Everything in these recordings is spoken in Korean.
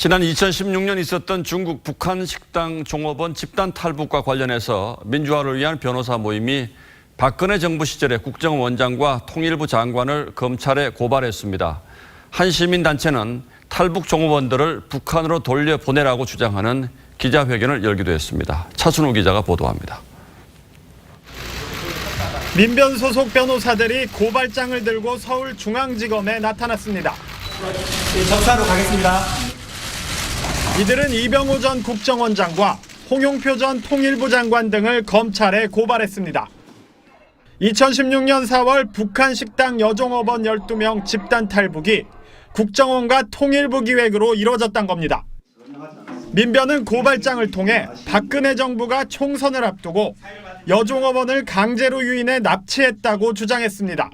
지난 2016년 있었던 중국 북한 식당 종업원 집단 탈북과 관련해서 민주화를 위한 변호사 모임이 박근혜 정부 시절에 국정원장과 통일부 장관을 검찰에 고발했습니다. 한 시민단체는 탈북 종업원들을 북한으로 돌려보내라고 주장하는 기자회견을 열기도 했습니다. 차순우 기자가 보도합니다. 민변 소속 변호사들이 고발장을 들고 서울중앙지검에 나타났습니다. 접사로 가겠습니다. 이들은 이병호 전 국정원장과 홍용표 전 통일부 장관 등을 검찰에 고발했습니다. 2016년 4월 북한 식당 여종업원 12명 집단 탈북이 국정원과 통일부 기획으로 이루어졌던 겁니다. 민변은 고발장을 통해 박근혜 정부가 총선을 앞두고 여종업원을 강제로 유인해 납치했다고 주장했습니다.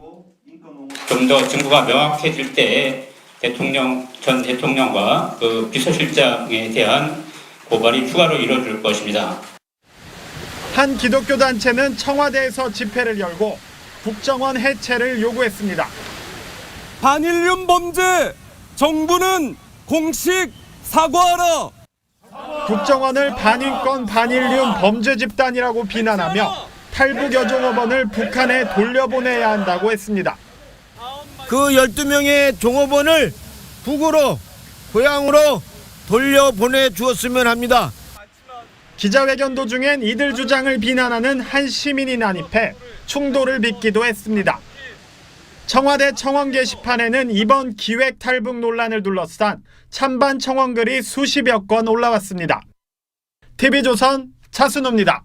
좀 더 증거가 명확해질 때 대통령 전 대통령과 그 비서실장에 대한 고발이 추가로 이뤄질 것입니다. 한 기독교 단체는 청와대에서 집회를 열고 국정원 해체를 요구했습니다. 반일륜 범죄 정부는 공식 사과하라. 국정원을 반인권 반인륜 범죄 집단이라고 비난하며 탈북 여종업원을 북한에 돌려보내야 한다고 했습니다. 그 12명의 종업원을 북으로 고향으로 돌려보내 주었으면 합니다. 기자회견 도중엔 이들 주장을 비난하는 한 시민이 난입해 충돌을 빚기도 했습니다. 청와대 청원 게시판에는 이번 기획 탈북 논란을 둘러싼 찬반 청원글이 수십여 건 올라왔습니다. TV조선 차순호입니다.